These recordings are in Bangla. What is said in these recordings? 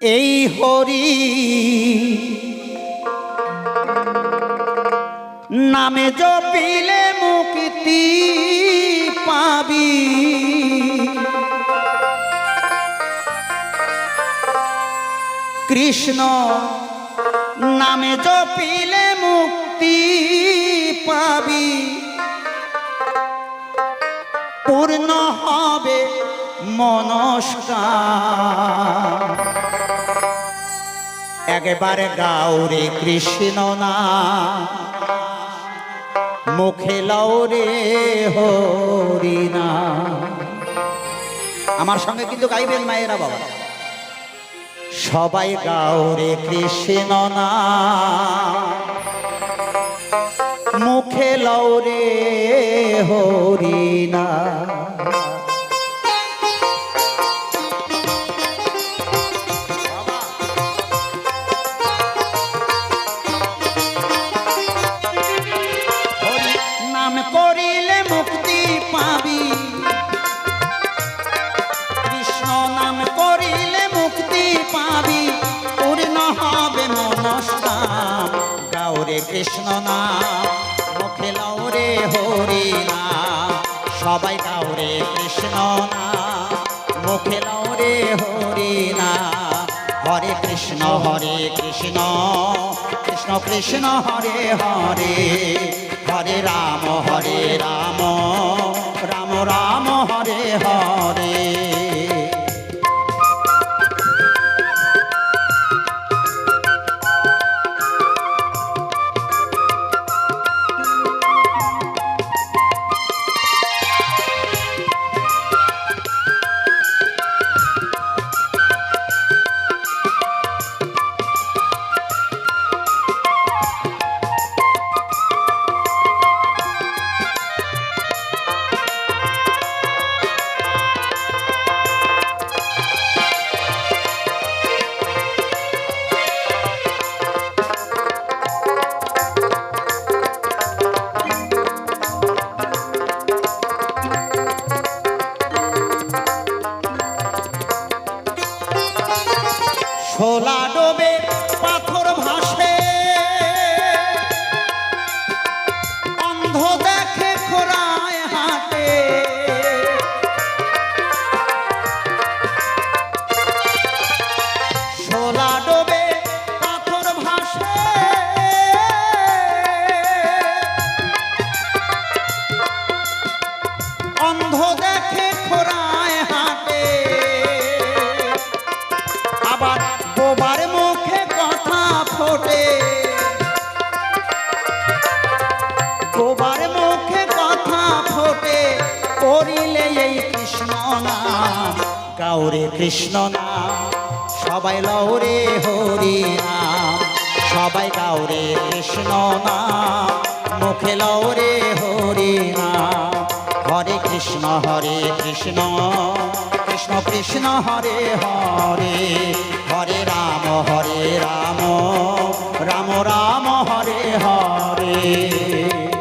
এই হরি নামে জপিলে মুক্তি পাবি। কৃষ্ণ নামে জপিলে মুক্তি পাবি। পূর্ণ হবে একবারে গাউরে কৃষ্ণ না, মুখে লৌরে হরি না। আমার সঙ্গে কিন্তু গাইবেন মায়েরা বাবা। সবাই গাউরে কৃষ্ণ না, মুখে লৌরে হরি না। কৃষ্ণ নাম মুখে লৌরে হরি না। সবাই গাওরে কৃষ্ণ নাম মুখে লৌরে হরি না। হরে কৃষ্ণ হরে কৃষ্ণ কৃষ্ণ কৃষ্ণ, হরে হরে। হরে রাম হরে রাম রাম রাম, হরে হরে। গাউরে কৃষ্ণ নাম। সবাই লৌরে হরি নাম। সবাই গাউরে কৃষ্ণ নাম। মুখে লৌরে হরি নাম। হরে কৃষ্ণ হরে কৃষ্ণ। কৃষ্ণ কৃষ্ণ, হরে হরে। হরে রাম হরে রাম। রাম রাম, হরে হরে।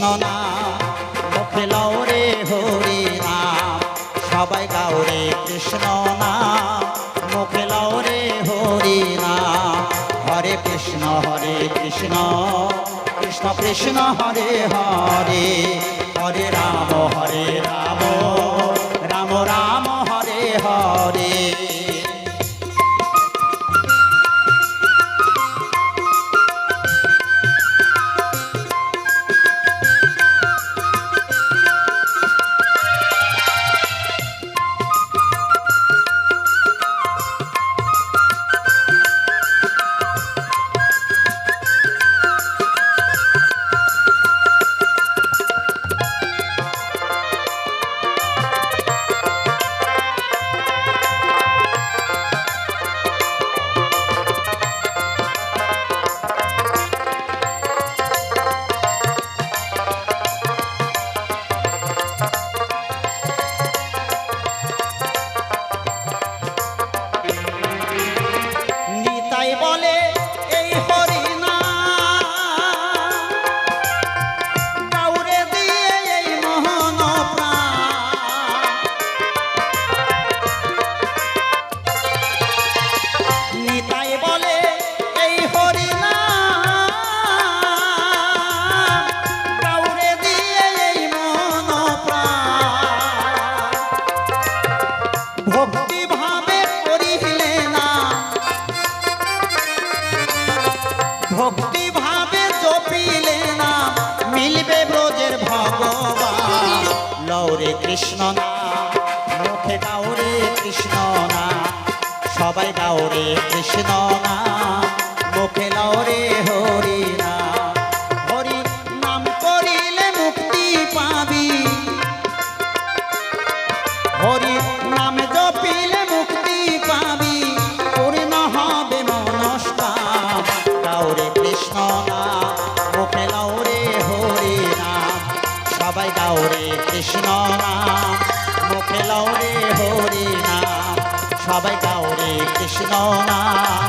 কৃষ্ণ নাম মুখে লওরে হরি নাম সবাই গাও রে কৃষ্ণ নাম মুখে লওরে হরি নাম হরে কৃষ্ণ হরে কৃষ্ণ কৃষ্ণ কৃষ্ণ, হরে হরে। হরে রাম। কৃষ্ণ না মুখে দাও রে কৃষ্ণ না সবাই দাও রে কৃষ্ণ না কৃষ্ণ নাম মুখে লাউরে হরি নাম সবাই গাউরে কৃষ্ণ নাম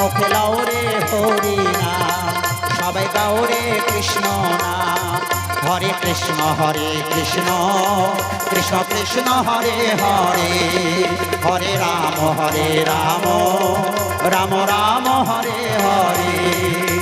মুখে লাউরে হরি নাম সবাই গাউরে কৃষ্ণ নাম হরে কৃষ্ণ হরে কৃষ্ণ। কৃষ্ণ কৃষ্ণ, হরে হরে হরে রাম হরে রাম। রাম রাম, হরে হরে।